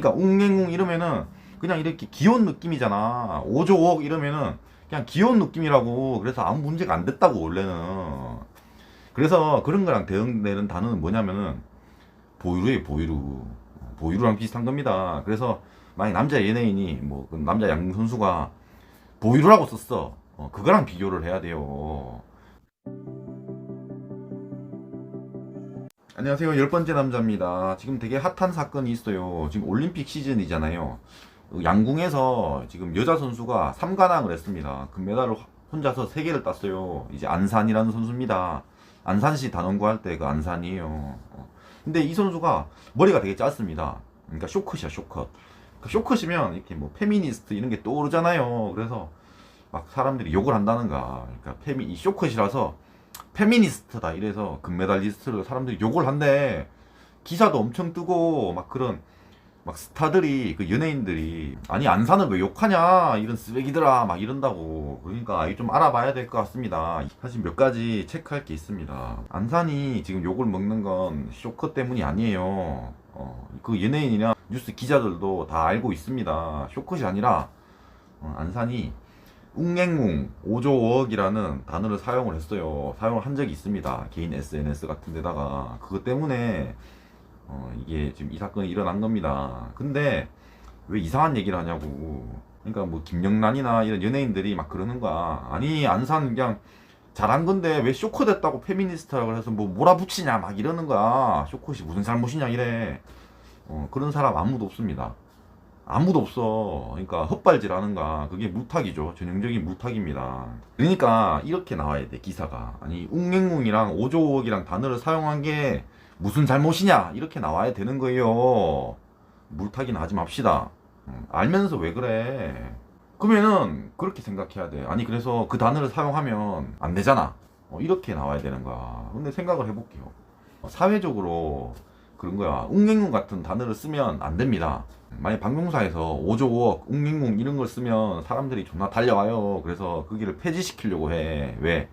그러니까 웅행웅 이러면은 그냥 이렇게 귀여운 느낌이잖아. 5조 5억 이러면은 그냥 귀여운 느낌이라고. 그래서 아무 문제가 안 됐다고 원래는. 그래서 그런 거랑 대응되는 단어는 뭐냐면은 보이루에 보이루. 보이루랑 비슷한 겁니다. 그래서 만약 남자 연예인이 뭐그 남자 양 선수가 보이루라고 썼어. 어, 그거랑 비교를 해야 돼요. 안녕하세요. 열 번째 남자입니다. 지금 되게 핫한 사건이 있어요. 지금 올림픽 시즌이잖아요. 양궁에서 지금 여자 선수가 3관왕을 했습니다. 금메달을 혼자서 3개를 땄어요. 이제 안산이라는 선수입니다. 안산시 단원구 할 때 그 안산이에요. 어. 근데 이 선수가 머리가 되게 짧습니다. 그러니까 쇼컷이야, 쇼컷. 그 쇼컷이면 이렇게 뭐 페미니스트 이런 게 떠오르잖아요. 그래서 막 사람들이 욕을 한다는가. 그러니까 페미, 이 쇼컷이라서 페미니스트다. 이래서 금메달리스트를 사람들이 욕을 한대. 기사도 엄청 뜨고 막 그런 막 스타들이 그 연예인들이 아니 안산을 왜 욕하냐? 이런 쓰레기들아. 막 이런다고. 그러니까 이게 좀 알아봐야 될 것 같습니다. 사실 몇 가지 체크할 게 있습니다. 안산이 지금 욕을 먹는 건 쇼커 때문이 아니에요. 어, 그 연예인이나 뉴스 기자들도 다 알고 있습니다. 쇼컷이 아니라 어, 안산이 웅행웅 5조 5억이라는 단어를 사용을 했어요 사용을 한 적이 있습니다 개인 SNS 같은 데다가 그것 때문에 어, 이게 지금 이 사건이 일어난 겁니다. 근데 왜 이상한 얘기를 하냐고. 그러니까 뭐 김영란이나 이런 연예인들이 막 그러는 거야. 아니 안산 그냥 잘한 건데 왜 쇼커 됐다고 페미니스트라고 해서 뭐 몰아붙이냐 막 이러는 거야. 쇼컷이 무슨 잘못이냐 이래. 어, 그런 사람 아무도 없습니다. 아무도 없어. 그러니까 헛발질하는 거 그게 물타기죠. 전형적인 물타기입니다. 그러니까 이렇게 나와야 돼 기사가. 아니 웅행웅이랑 5조 5억이랑 단어를 사용한 게 무슨 잘못이냐 이렇게 나와야 되는 거예요. 물타기는 하지 맙시다. 음, 알면서 왜 그래? 그러면은 그렇게 생각해야 돼. 아니 그래서 그 단어를 사용하면 안 되잖아. 어, 이렇게 나와야 되는 거야. 근데 생각을 해볼게요. 어, 사회적으로 그런 거야. 웅행웅 같은 단어를 쓰면 안 됩니다. 만약 방송사에서 5조 5억, 웅행웅 이런 걸 쓰면 사람들이 존나 달려와요. 그래서 거기를 폐지시키려고 해. 왜?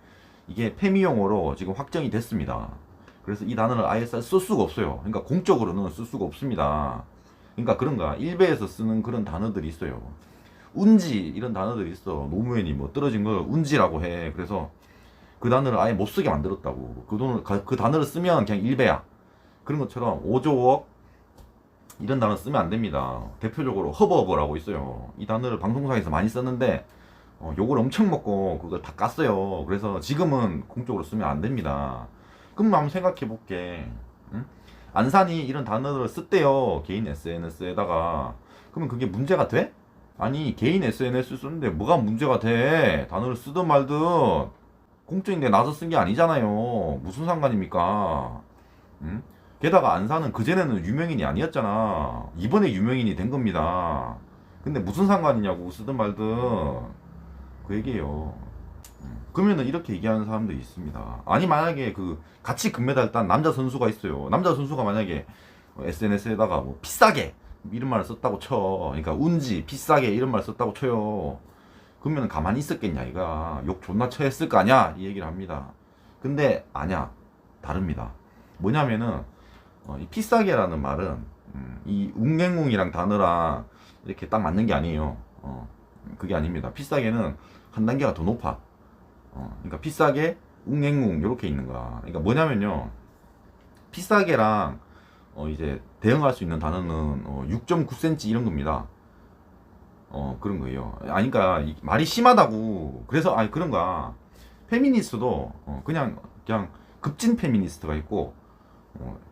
이게 페미용어로 지금 확정이 됐습니다. 그래서 이 단어를 아예 쓸 수가 없어요. 그러니까 공적으로는 쓸 수가 없습니다. 그러니까 그런가 일베에서 쓰는 그런 단어들이 있어요. 운지 이런 단어들이 있어. 노무현이 뭐 떨어진 걸 운지라고 해. 그래서 그 단어를 아예 못 쓰게 만들었다고. 그 돈을 그 단어를 쓰면 그냥 일베야. 그런 것처럼 5조 5억 이런 단어 쓰면 안 됩니다. 대표적으로 허버버라고 있어요. 이 단어를 방송사에서 많이 썼는데 어, 욕을 엄청 먹고 그걸 다 깠어요. 그래서 지금은 공적으로 쓰면 안 됩니다. 그럼 한번 생각해 볼게. 응? 안산이 이런 단어를 썼대요. 개인 SNS에다가. 그러면 그게 문제가 돼? 아니, 개인 SNS 쓰는데 뭐가 문제가 돼? 단어를 쓰든 말든. 공적인데 나서 쓴 게 아니잖아요. 무슨 상관입니까? 응? 게다가 안산은 그전에는 유명인이 아니었잖아. 이번에 유명인이 된 겁니다. 근데 무슨 상관이냐고 쓰든 말든. 그 얘기예요. 그러면은 이렇게 얘기하는 사람도 있습니다. 아니 만약에 그 같이 금메달 딴 남자 선수가 있어요. 남자 선수가 만약에 SNS에다가 뭐 비싸게 이런 말을 썼다고 쳐. 그러니까 운지 비싸게 이런 말 썼다고 쳐요. 그러면 가만히 있었겠냐 이가 욕 존나 쳐했을 거 아냐 이 얘기를 합니다. 근데 아냐 다릅니다. 뭐냐면은 어, 이 비싸게라는 말은 음, 이 웅행웅이랑 단어랑 이렇게 딱 맞는 게 아니에요. 어, 그게 아닙니다. 비싸게는 한 단계가 더 높아. 어, 그러니까 비싸게 웅행웅 이렇게 있는 거야. 그러니까 뭐냐면요. 비싸게랑 어, 이제 대응할 수 있는 단어는 어, 6.9cm 이런 겁니다. 어 그런 거예요. 아니 그러니까 이 말이 심하다고. 그래서 아니 그런 거야. 페미니스트도 어, 그냥 그냥 급진 페미니스트가 있고 어,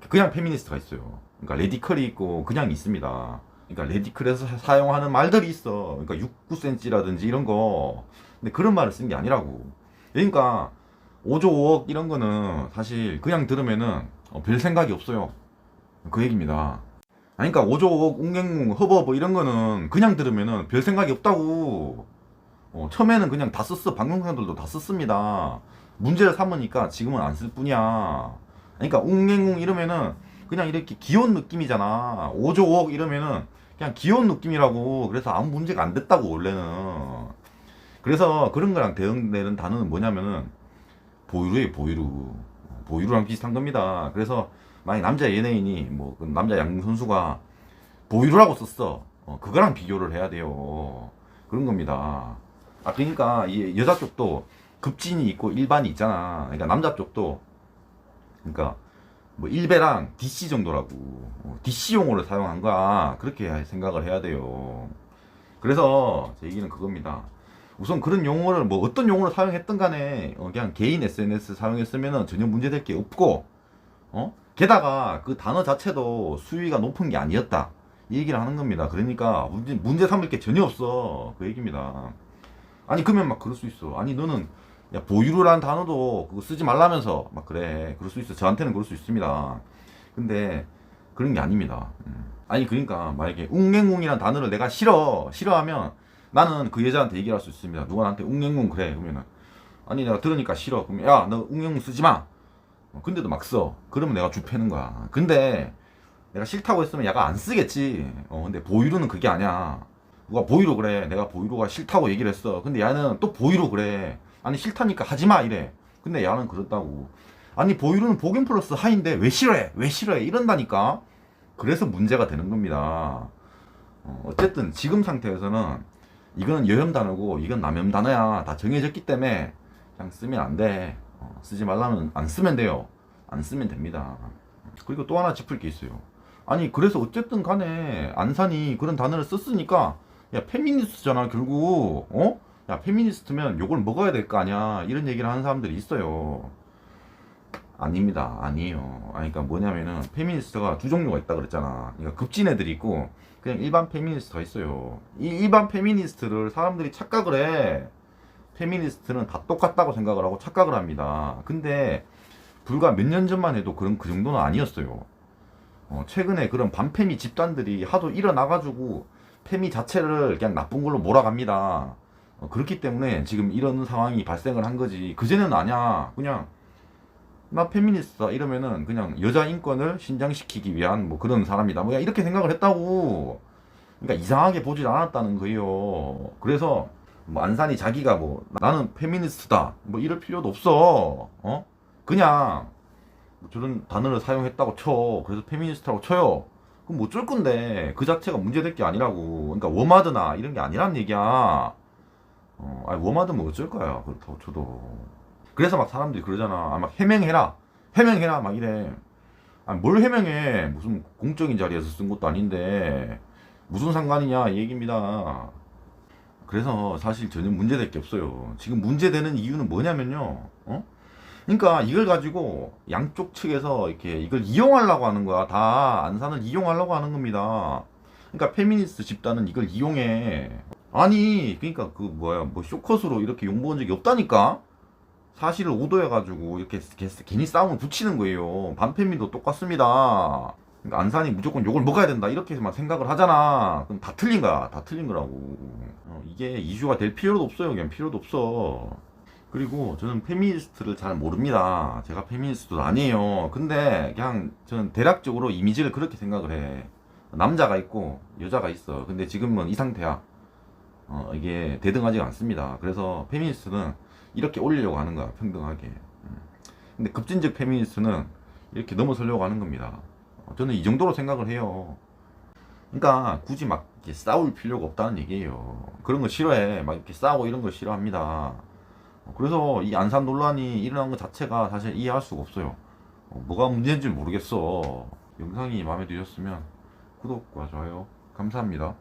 그냥 페미니스트가 있어요. 그러니까 레디컬이 있고 그냥 있습니다. 그러니까 레디컬에서 사- 사용하는 말들이 있어. 그러니까 6, 9cm라든지 이런 거. 근데 그런 말을 쓴 게 아니라고. 그러니까 5조 5억 이런 거는 사실 그냥 들으면은 어, 별 생각이 없어요. 그 얘기입니다. 그러니까 5조 5억 웅행웅 허버버 이런 거는 그냥 들으면은 별 생각이 없다고. 어, 처음에는 그냥 다 썼어. 방송사들도 다 썼습니다. 문제를 삼으니까 지금은 안 쓸 뿐이야. 그러니까 웅행웅 이러면은 그냥 이렇게 귀여운 느낌이잖아. 5조 5억 이러면은 그냥 귀여운 느낌이라고. 그래서 아무 문제가 안 됐다고 원래는. 그래서 그런 거랑 대응되는 단어는 뭐냐면은 보이루에 보이루. 보이루랑 비슷한 겁니다. 그래서 만약 남자 연예인이 뭐그 남자 양궁 선수가 보유라고 썼어. 어, 그거랑 비교를 해야 돼요. 그런 겁니다. 아 그러니까 이 여자 쪽도 급진이 있고 일반이 있잖아. 그러니까 남자 쪽도 그러니까 뭐 1배랑 DC 정도라고 어, DC 용어를 사용한 거야. 그렇게 생각을 해야 돼요. 그래서 제 얘기는 그겁니다. 우선 그런 용어를 뭐 어떤 용어를 사용했든 간에 어, 그냥 개인 SNS 사용했으면 전혀 문제될 게 없고 어? 게다가 그 단어 자체도 수위가 높은 게 아니었다. 이 얘기를 하는 겁니다. 그러니까 문제, 문제 삼을 게 전혀 없어. 그 얘기입니다. 아니, 그러면 막 그럴 수 있어. 아니, 너는 야, 보유로라는 단어도 그거 쓰지 말라면서 막 그래. 그럴 수 있어. 저한테는 그럴 수 있습니다. 근데 그런 게 아닙니다. 음. 아니, 그러니까 만약에 웅행웅이라는 단어를 내가 싫어. 싫어하면 나는 그 여자한테 얘기를 할 수 있습니다. 누가 나한테 웅행웅 그래. 그러면은 아니, 내가 들으니까 싫어. 그러면 야, 너 웅행웅 쓰지 마. 어, 근데도 막 써. 그러면 내가 주패는 거야. 근데 내가 싫다고 했으면 얘가 안 쓰겠지. 어, 근데 보유로는 그게 아니야. 누가 보유로 그래. 내가 보유로가 싫다고 얘기를 했어. 근데 얘는 또 보유로 그래. 아니 싫다니까 하지 마 이래. 근데 얘는 그렇다고. 아니 보유로는 복용 플러스 하인데 왜 싫어해? 왜 싫어해? 이런다니까. 그래서 문제가 되는 겁니다. 어, 어쨌든 지금 상태에서는 이거는 여혐 단어고 이건 남혐 단어야. 다 정해졌기 때문에 그냥 쓰면 안 돼. 어, 쓰지 말라면 안 쓰면 돼요. 안 쓰면 됩니다. 그리고 또 하나 짚을 게 있어요. 아니 그래서 어쨌든 간에 안산이 그런 단어를 썼으니까 야 페미니스트잖아 결국 어? 야 페미니스트면 욕을 먹어야 될 거 아니야 이런 얘기를 하는 사람들이 있어요. 아닙니다. 아니에요. 아니, 그러니까 뭐냐면은 페미니스트가 두 종류가 있다 그랬잖아. 그러니까 급진 애들이 있고 그냥 일반 페미니스트가 있어요. 이 일반 페미니스트를 사람들이 착각을 해. 페미니스트는 다 똑같다고 생각을 하고 착각을 합니다. 근데 불과 몇 년 전만 해도 그런 그 정도는 아니었어요. 어, 최근에 그런 반페미 집단들이 하도 일어나가지고 페미 자체를 그냥 나쁜 걸로 몰아갑니다. 어, 그렇기 때문에 지금 이런 상황이 발생을 한 거지. 그전에는 아니야. 그냥 나 페미니스트다 이러면은 그냥 여자 인권을 신장시키기 위한 뭐 그런 사람이다. 뭐 이렇게 생각을 했다고. 그러니까 이상하게 보질 않았다는 거예요. 그래서 뭐 안산이 자기가 뭐 나는 페미니스트다 뭐 이럴 필요도 없어. 어? 그냥 저런 단어를 사용했다고 쳐. 그래서 페미니스트라고 쳐요. 그럼 뭐 어쩔 건데 그 자체가 문제될 게 아니라고. 그러니까 워마드나 이런 게 아니란 얘기야. 어, 아니 워마드 뭐 어쩔 거야. 그렇다고 쳐도. 그래서 막 사람들이 그러잖아. 아, 막 해명해라. 해명해라. 막 이래. 아니 뭘 해명해. 무슨 공적인 자리에서 쓴 것도 아닌데 무슨 상관이냐 이 얘기입니다. 그래서 사실 전혀 문제될 게 없어요. 지금 문제되는 이유는 뭐냐면요. 어? 그러니까 이걸 가지고 양쪽 측에서 이렇게 이걸 이용하려고 하는 거야. 다 안산을 이용하려고 하는 겁니다. 그러니까 페미니스트 집단은 이걸 이용해. 아니, 그러니까 그 뭐야, 뭐 쇼컷으로 이렇게 욕먹은 적이 없다니까. 사실을 오도해가지고 이렇게 개- 괜히 싸움을 붙이는 거예요. 반페미도 똑같습니다. 그러니까 안산이 무조건 욕을 먹어야 된다 이렇게만 생각을 하잖아. 그럼 다 틀린 거야. 다 틀린 거라고. 어, 이게 이슈가 될 필요도 없어요. 그냥 필요도 없어. 그리고 저는 페미니스트를 잘 모릅니다. 제가 페미니스트도 아니에요. 근데 그냥 저는 대략적으로 이미지를 그렇게 생각을 해. 남자가 있고 여자가 있어. 근데 지금은 이 상태야. 어, 이게 대등하지가 않습니다. 그래서 페미니스트는 이렇게 올리려고 하는 거야. 평등하게. 음. 근데 급진적 페미니스트는 이렇게 넘어서려고 하는 겁니다. 어, 저는 이 정도로 생각을 해요. 그러니까 굳이 막 싸울 필요가 없다는 얘기예요. 그런 거 싫어해. 막 이렇게 싸우고 이런 거 싫어합니다. 어, 그래서 이 안산 논란이 일어난 것 자체가 사실 이해할 수가 없어요. 어, 뭐가 문제인지 모르겠어. 영상이 마음에 드셨으면 구독과 좋아요 감사합니다.